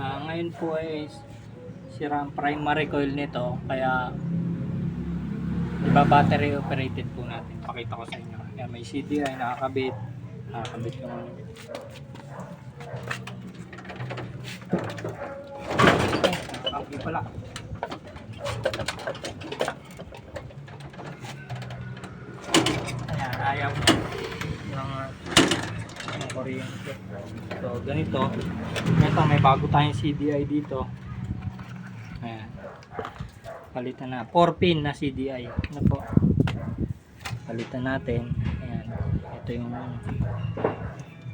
Ah, ngayon po ay sira ang primary coil nito kaya iba battery operated po natin. Pakita ko sa inyo. Kaya may CDI nakakabit. Nakakabit yung Okay pala. Ayan, ayaw ng kuryente. So, ganito. Ito, may bago tayong CDI dito. Ayan. Palitan na. 4 pin na CDI. Ano po? Palitan natin. Ayan. Ito yung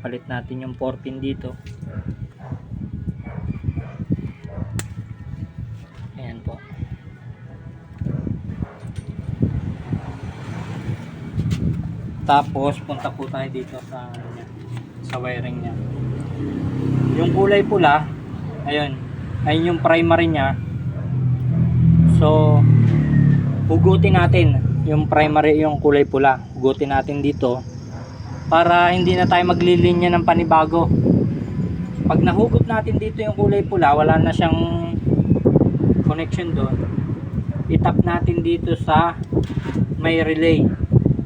palit natin yung 4 pin dito. Ayan po. Tapos punta po tayo dito sa sa wiring niya. Yung kulay pula, ayun, ayun yung primary niya. So, hugutin natin yung primary yung kulay pula. Hugutin natin dito para hindi na tayo maglilinya ng panibago. Pag nahugot natin dito yung kulay pula, wala na siyang connection doon. Itap natin dito sa may relay.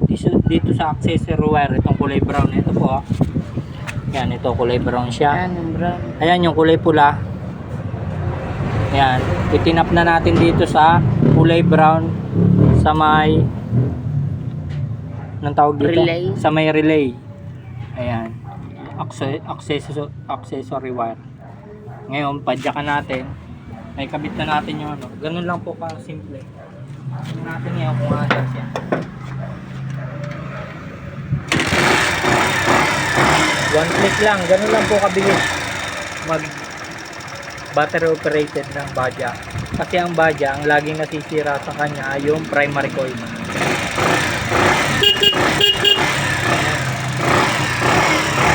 Dito, dito sa accessory wire, itong kulay brown. Ito po. Yan, ito kulay brown siya. Yan, yung brown. Ayan yung kulay pula. Ayan. Itinap na natin dito sa kulay brown sa may anong tawag dito? Relay. Sa may relay. Ayan. Acce- accessory, accessory wire. Ngayon, padyakan natin. May kabit na natin yung ano. Ganun lang po ka simple. Tingnan natin ngayon kung ano siya. One click lang. Ganun lang po kabilis mag battery operated ng Baja. Kasi ang Baja, ang laging nasisira sa kanya ay yung primary coil.